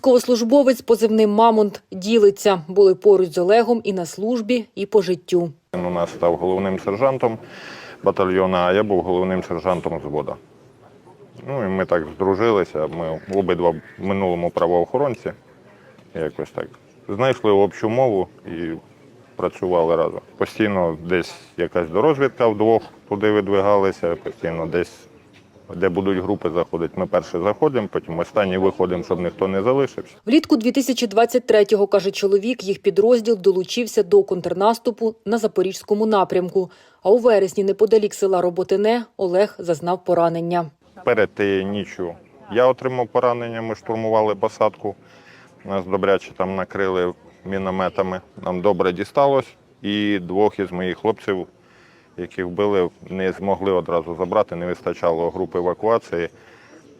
Військовослужбовець позивним Мамонт ділиться. Були поруч з Олегом і на службі, і по життю. Він у нас став головним сержантом батальйону, а я був головним сержантом взводу. Ну і ми так здружилися. Ми обидва в минулому правоохоронці. Якось так. Знайшли общу мову і працювали разом. Постійно десь якась дорозвідка вдвох туди видвигалися, постійно десь, де будуть групи заходити. Ми перші заходимо, потім останні виходимо, щоб ніхто не залишився. Влітку 2023-го, каже чоловік, їх підрозділ долучився до контрнаступу на Запорізькому напрямку. А у вересні, неподалік села Роботине, Олег зазнав поранення. Перед тією ніччю я отримав поранення, ми штурмували посадку. Нас добряче там накрили мінометами. Нам добре дісталось. І двох із моїх хлопців, яких вбили, не змогли одразу забрати, не вистачало групи евакуації.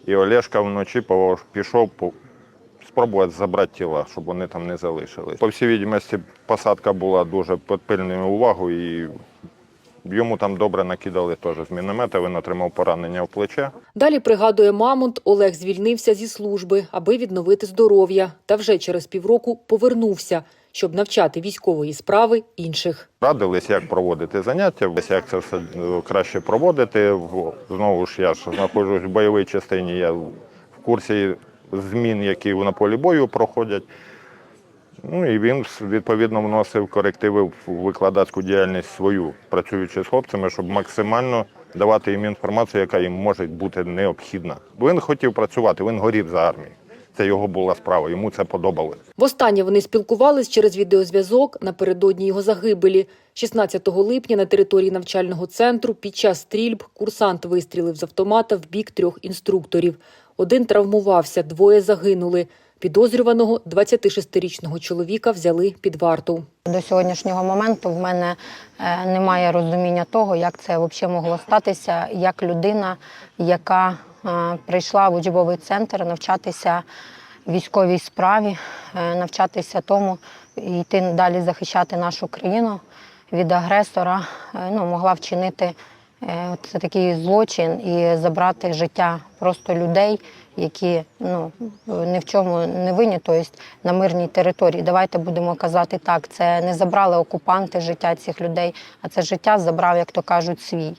І Олешка вночі пішов спробувати забрати тіла, щоб вони там не залишились. По всій відомості, посадка була дуже під пильною увагою, і йому там добре накидали теж з міномета. Він отримав поранення в плече. Далі пригадує Мамонт, Олег звільнився зі служби, аби відновити здоров'я. Та вже через півроку повернувся, щоб навчати військової справи інших. Радились, як проводити заняття, як це все е, краще проводити. Знову ж я ж знаходжусь в бойовій частині, я в курсі змін, які на полі бою проходять. Ну і він відповідно вносив корективи в викладацьку діяльність свою, працюючи з хлопцями, щоб максимально давати їм інформацію, яка їм може бути необхідна. Бо він хотів працювати, він горів за армію. Це його була справа, йому це подобалось. Востаннє вони спілкувались через відеозв'язок напередодні його загибелі. 16 липня на території навчального центру під час стрільб курсант вистрілив з автомата в бік трьох інструкторів. Один травмувався, двоє загинули. Підозрюваного 26-річного чоловіка взяли під варту. До сьогоднішнього моменту в мене е, немає розуміння того, як це взагалі могло статися, як людина, яка е, прийшла в учбовий центр навчатися військовій справі, е, навчатися тому йти далі захищати нашу країну від агресора, е, ну, могла вчинити е, це такий злочин і забрати життя просто людей, які ну, ні в чому не винні, тобто на мирній території. Давайте будемо казати так, це не забрали окупанти життя цих людей, а це життя забрав, як то кажуть, свій.